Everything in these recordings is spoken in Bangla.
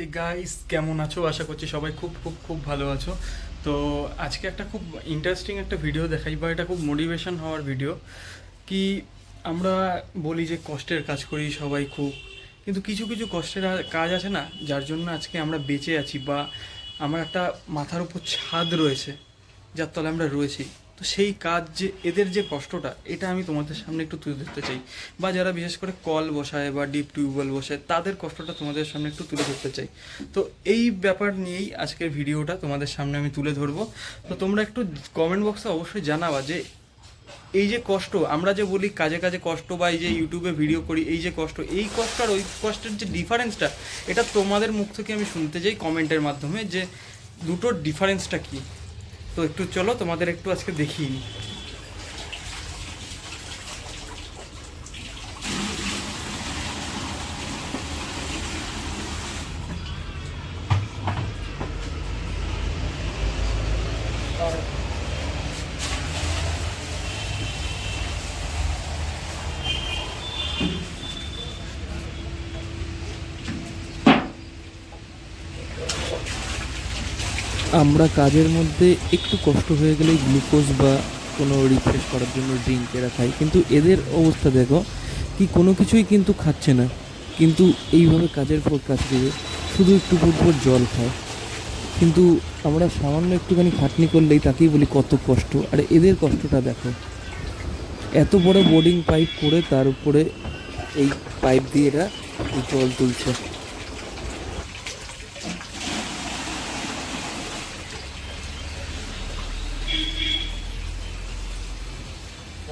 এই গাইস কেমন আছো? আশা করছি সবাই খুব খুব খুব ভালো আছো। তো আজকে একটা খুব ইন্টারেস্টিং একটা ভিডিও দেখাই বা এটা খুব মোটিভেশন হওয়ার ভিডিও কি আমরা বলি যে কষ্টের কাজ করি সবাই খুব, কিন্তু কিছু কিছু কষ্টের কাজ আছে না, যার জন্য আজকে আমরা বেঁচে আছি বা আমার একটা মাথার উপর ছাদ রয়েছে, যার তলে আমরা রয়েছি। তো সেই কাজ যে, এদের যে কষ্টটা, এটা আমি তোমাদের সামনে একটু তুলে ধরতে চাই। বা যারা বিশেষ করে কল বসায় বা ডিপ টিউবওয়েল বসায়, তাদের কষ্টটা তোমাদের সামনে একটু তুলে ধরতে চাই। তো এই ব্যাপার নিয়েই আজকের ভিডিওটা তোমাদের সামনে আমি তুলে ধরবো। তো তোমরা একটু কমেন্ট বক্সে অবশ্যই জানাবা যে, এই যে কষ্ট, আমরা যে বলি কাজে কাজে কষ্ট বা এই যে ইউটিউবে ভিডিও করি, এই যে কষ্ট, এই কষ্ট আর ওই কষ্টের যে ডিফারেন্সটা এটা তোমাদের মুখ থেকে আমি শুনতে চাই কমেন্টের মাধ্যমে যে, দুটোর ডিফারেন্সটা কি? তো একটু চলো তোমাদের একটু আজকে দেখিয়ে আমরা কাজের মধ্যে একটু কষ্ট হয়ে গেলেই গ্লুকোজ বা কোনো রিফ্রেশ করার জন্য ড্রিঙ্ক এরা খাই। কিন্তু এদের অবস্থা দেখো, কি কোনো কিছুই কিন্তু খাচ্ছে না। কিন্তু এইভাবে কাজের পর কাজ দিয়ে শুধু একটু পর জল খায়। কিন্তু আমরা সামান্য একটুখানি খাটনি করলেই তাকেই বলি কত কষ্ট। আর এদের কষ্টটা দেখো, এত বড় বোর্ডিং পাইপ করে তার উপরে এই পাইপ দিয়ে এরা জল তুলছে।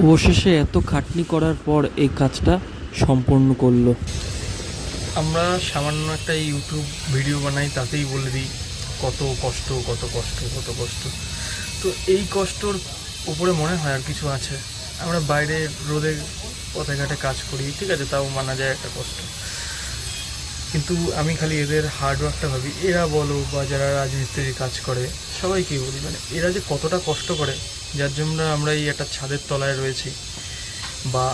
অবশেষে এত খাটনি করার পর এই কাজটা সম্পন্ন করল। আমরা সামান্য একটা ইউটিউব ভিডিও বানাই, তাতেই বলে দিই কত কষ্ট কত কষ্ট কত কষ্ট। তো এই কষ্টর উপরে মনে হয় আর কিছু আছে। আমরা বাইরে রোদে পথে ঘাটে কাজ করি, ঠিক আছে, তাও মানা যায় একটা কষ্ট। কিন্তু আমি খালি এদের হার্ডওয়ার্কটা ভাবি। এরা বলো বা যারা রাজমিস্ত্রির কাজ করে, সবাইকেই বলি মানে এরা যে কতটা কষ্ট করে, যার জন্য আমরা এই একটা ছাদের তলায় রয়েছি বা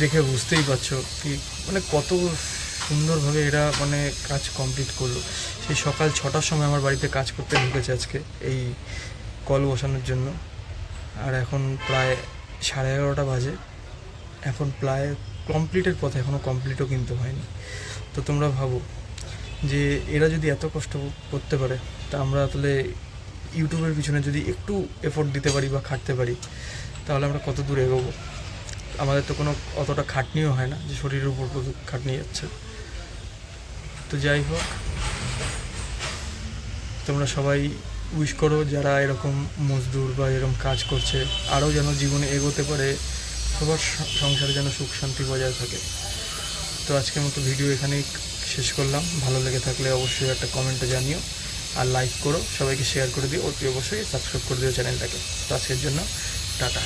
দেখে বুঝতেই পারছ কি মানে কত সুন্দরভাবে এরা মানে কাজ কমপ্লিট করল। সেই সকাল ছটার সময় আমার বাড়িতে কাজ করতে ঢুকেছে আজকে, এই কল বসানোর জন্য। আর এখন প্রায় সাড়ে এগারোটা বাজে। এখন প্রায় কমপ্লিটের পথে এখনও কমপ্লিটও কিন্তু হয়নি। তো তোমরা ভাবো যে এরা যদি এত কষ্ট করতে পারে, তা আমরা তাহলে ইউটিউবের পিছনে যদি একটু এফোর্ট দিতে পারি বা খাটতে পারি, তাহলে আমরা কত দূর এগোবো? আমাদের তো কোনো অতটা খাটনিও হয় না, যে শরীরের উপর খাটনি যাচ্ছে। তো যাই হোক, তোমরা সবাই উইশ করো যারা এরকম মজদুর বা এরকম কাজ করছে, আরও যেন জীবনে এগোতে পারে সবার সংসারে যেন সুখ শান্তি বজায় থাকে। তো আজকের মতো ভিডিও এখানেই শেষ করলাম। ভালো লেগে থাকলে অবশ্যই একটা কমেন্টে জানিও। আর লাইক করো, সবাইকে শেয়ার করে দিও। অতি অবশ্যই সাবস্ক্রাইব করে দিও চ্যানেলটাকে। তো আজকের জন্য, টাটা।